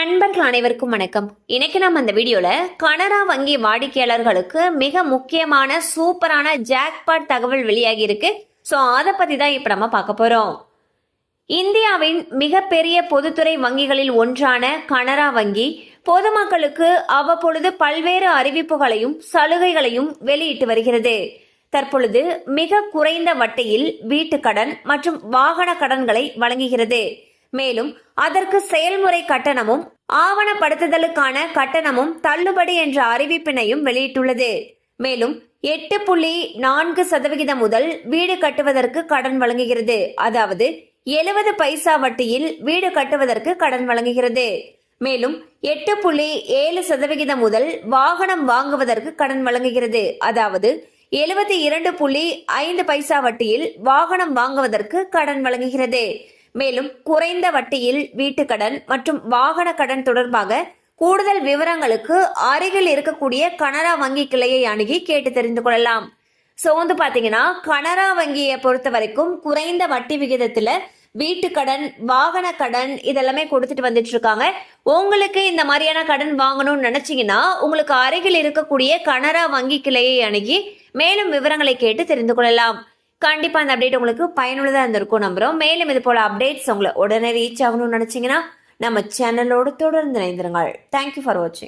நண்பர்கள் அனைவருக்கும் வணக்கம். இன்னைக்கு நம்ம இந்த வீடியோல கனரா வங்கி வாடிக்கையாளர்களுக்கு மிக முக்கியமான சூப்பரான ஜாக்பாட் தகவல் வெளியாகி இருக்கு. ஸோ அதை பத்தி தான் இப்ப நம்ம பார்க்க போறோம். இந்தியாவின் மிகப்பெரிய பொதுத்துறை வங்கிகளில் ஒன்றான கனரா வங்கி பொதுமக்களுக்கு அவ்வப்பொழுது பல்வேறு அறிவிப்புகளையும் சலுகைகளையும் வெளியிட்டு வருகிறது. தற்பொழுது மிக குறைந்த வட்டியில் வீட்டுக்கடன் மற்றும் வாகன கடன்களை வழங்குகிறது. மேலும் அதற்கு செயல்முறை கட்டணமும் ஆவணப்படுத்துதலுக்கான கட்டணமும் தள்ளுபடி என்ற அறிவிப்பினையும் வெளியிட்டுள்ளது. மேலும் எட்டு புள்ளி நான்கு சதவிகிதம் முதல் வீடு கட்டுவதற்கு கடன் வழங்குகிறது. அதாவது எழுபது பைசா வட்டியில் வீடு கட்டுவதற்கு கடன் வழங்குகிறது. மேலும் எட்டு புள்ளி ஏழு சதவிகிதம் முதல் வாகனம் வாங்குவதற்கு கடன் வழங்குகிறது. அதாவது எழுபத்தி இரண்டு புள்ளி ஐந்து பைசா வட்டியில் வாகனம் வாங்குவதற்கு கடன் வழங்குகிறது. மேலும் குறைந்த வட்டியில் வீட்டுக்கடன் மற்றும் வாகன கடன் தொடர்பாக கூடுதல் விவரங்களுக்கு அருகில் இருக்கக்கூடிய கனரா வங்கி கிளையை அணுகி கேட்டு தெரிந்து கொள்ளலாம். ஸோ வந்து பார்த்தீங்கன்னா கனரா வங்கியை பொறுத்த வரைக்கும் குறைந்த வட்டி விகிதத்தில் வீட்டுக்கடன் வாகன கடன் இதெல்லாமே கொடுத்துட்டு வந்துட்டு இருக்காங்க. உங்களுக்கு இந்த மாதிரியான கடன் வாங்கணும்னு நினைச்சீங்கன்னா உங்களுக்கு அருகில் இருக்கக்கூடிய கனரா வங்கி கிளையை அணுகி மேலும் விவரங்களை கேட்டு தெரிந்து கொள்ளலாம். கண்டிப்பா அந்த அப்டேட் உங்களுக்கு பயனுள்ளதா இருந்திருக்கும் நம்புறோம். மேலும் இது போல அப்டேட்ஸ் உங்களை உடனே ரீச் ஆகணும்னு நினைச்சீங்கன்னா நம்ம சேனலோடு தொடர்ந்து இணைந்திருங்கள். தேங்க்யூ ஃபார் வாட்சிங்